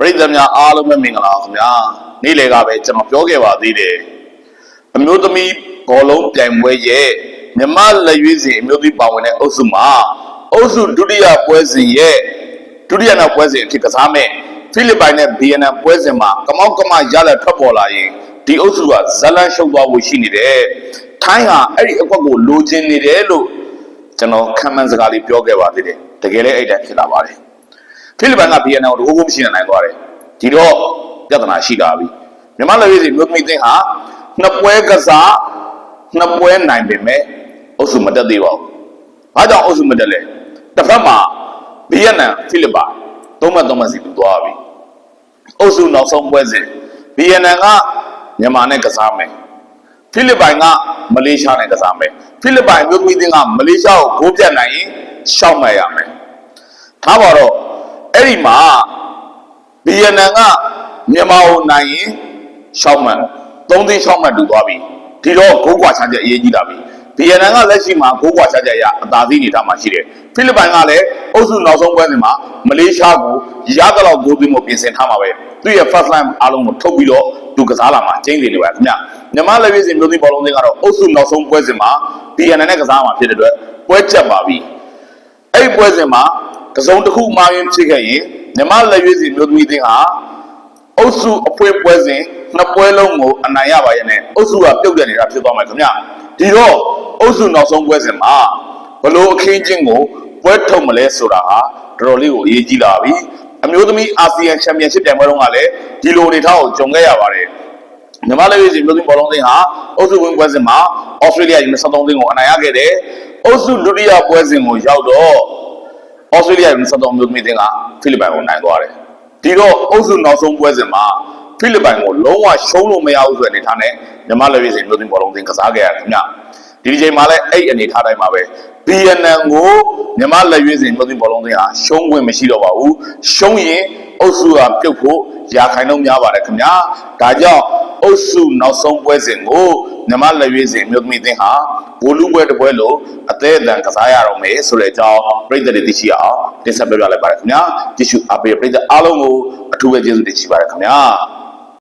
ပရိသတ်များအားလုံးပဲမင်္ဂလာပါခင်ဗျာနေ့လည်ကပဲကျွန်တော်ပြောခဲ့ပါသေးတယ်အမျိုးသမီးဘောလုံးပြိုင်ပွဲရဲ့မြမလက်ရွေးစဉ်အမျိုးသမီးပါဝင်တဲ့အုပ်စုမှာအုပ်စုဒုတိယပွဲစဉ်ရဲ့ဒုတိယနောက်ပွဲစဉ်အဖြစ်ကစားမဲ့ဖိလစ်ပိုင်နဲ့ဗီယက်နမ်ပွဲစဉ်မှာကမောက်ကမရလက်ထွက်ပေါ်လာရင်ဒီအုပ်စုကဇလန်ရှုံသွားဖို့ရှိနေတယ်ထိုင်းဟာအဲ့ဒီအကွက်ကိုလိုချင်နေတယ်လို့ကျွန်တော်ခံမှန်းစကားလေးပြောခဲ့ပါသေးတယ်တကယ်လည်းအဲ့တိုင်းဖြစ်လာပါတယ် ဖိလစ်ပိုင်ကဗီယက်နမ်ကိုတကူကူမရှိနိုင်သွားတယ်ဒီတော့ပြဿနာရှိလာပြီမြန်မာလူကြီးမျိုးသမီးသင်းဟာနှစ်ပွဲကစားနှစ်ပွဲနိုင်ပေမဲ့အုပ်စုမတက်သေးပါဘူးဘာကြောင့်အုပ်စုမတက်လဲတစ်ဖက်မှာဗီယက်နမ်ဖိလစ်ပိုင်သုံးမှတ်သုံးမှတ်စီတူသွားပြီအုပ်စုနောက်ဆုံးပွဲစဉ်ဗီယက်နမ်ကမြန်မာနဲ့ကစားမယ်ဖိလစ်ပိုင်ကမလေးရှားနဲ့ကစားမယ်ဖိလစ်ပိုင်မျိုးသမီးသင်းကမလေးရှားကိုဂိုးပြတ်နိုင်ရင်ရှောက်မှတ်ရမယ်ထားပါတော့ အဲ့ဒီမှာဗီယက်နမ်ကမြန်မာကိုနိုင်ရင်ရှောက်မှန်3သိန်းရှောက်မှန်တူသွားပြီဒီတော့ဂိုးကွာချမ်းချက်အရေးကြီးလာပြီဗီယက်နမ်ကလက်ရှိမှာဂိုးကွာချမ်းချက်ရအသာစီးနေတာမှရှိတယ်ဖိလစ်ပိုင်ကလည်းအုပ်စုနောက်ဆုံးပွဲစဉ်မှာမလေးရှားကိုရသလောက်ဂိုးသွင်းဖို့ပြင်ဆင်ထားမှာပဲသူ့ရဲ့ first line အားလုံးကိုထုတ်ပြီးတော့သူကစားလာမှာကျင်းနေတယ်ပါခင်ဗျမြန်မာလက်ရွေးစင်မျိုးသိဘောလုံးသင်းကတော့အုပ်စုနောက်ဆုံးပွဲစဉ်မှာဗီယက်နမ်နဲ့ကစားမှာဖြစ်တဲ့အတွက်ပွဲကြက်ပါပြီအဲ့ဒီပွဲစဉ်မှာ တစုံတစ်ခုမှားယွင်းဖြစ်ခဲ့ရင်မြမလက်ရွေးစီမျိုးသမီးသင်းဟာအုပ်စုအဖွဲပွဲစဉ်နှစ်ပွဲလုံးကိုအနိုင်ရပါရဲ့နဲ့အုပ်စုကပြုတ်တက်နေတာဖြစ်သွားမယ်ခင်ဗျဒီတော့အုပ်စုနောက်ဆုံးပွဲစဉ်မှာဘလို့အခင်းချင်းကိုပွဲထုတ်မလဲဆိုတာဟာတော်တော်လေးကိုအရေးကြီးလာပြီအမျိုးသမီးအာဆီယံချန်ပီယံရှစ်ပြိုင်ပွဲတုန်းကလည်းဒီလိုအနေထားကိုကြုံခဲ့ရပါတယ်မြန်မာလက်ရွေးစီမျိုးသမီးဘောလုံးသင်းဟာအုပ်စုဝင်ပွဲစဉ်မှာဩစတြေးလျယူ23သင်းကိုအနိုင်ရခဲ့တယ်။အုပ်စုဒုတိယပွဲစဉ်ကိုရောက်တော့ ဩစတြေးလျယူ23မျိုးသမီးသင်းကဖိလစ်ပိုင်ကိုနိုင်သွားတယ်။ဒီတော့အုပ်စုနောက်ဆုံးပွဲစဉ်မှာဖိလစ်ပိုင်ကိုလုံးဝရှုံးလို့မရဘူးဆိုတဲ့အနေထားနဲ့မြန်မာလက်ရွေးစီမျိုးသမီးဘောလုံးသင်းကစားခဲ့ရတယ်ခင်ဗျ။ဒီဒီချိန်မှာလည်းအဲ့အနေထားတိုင်းမှာပဲဗီယက်နမ်ကိုမြန်မာလက်ရွေးစီမျိုးသမီးဘောလုံးသင်းဟာရှုံးဝင်မရှိတော့ပါဘူး။ရှုံးရင်အုပ်စုကပြုတ်ဖို့ရာခိုင်နှုန်းများပါတယ်ခင်ဗျာ။ဒါကြောင့်အုပ်စုနောက်ဆုံးပွဲစဉ်ကို မြမလက်ရွေးစဉ်မြို့သမီးသင်းဟာဘိုလ်လူပွဲတစ်ပွဲလို့အသေးအတန်ကစားရတော့မယ်ဆိုတဲ့အကြောင်းပြည်သက်တွေသိရှိအောင်တင်ဆက်ပြပြလိုက်ပါတယ်ခင်ဗျာကြည့်ရှုအားပေးပြည်သက်အားလုံးကိုအထူးပဲကျေးဇူးတင်ရှိပါတယ်ခင်ဗျာ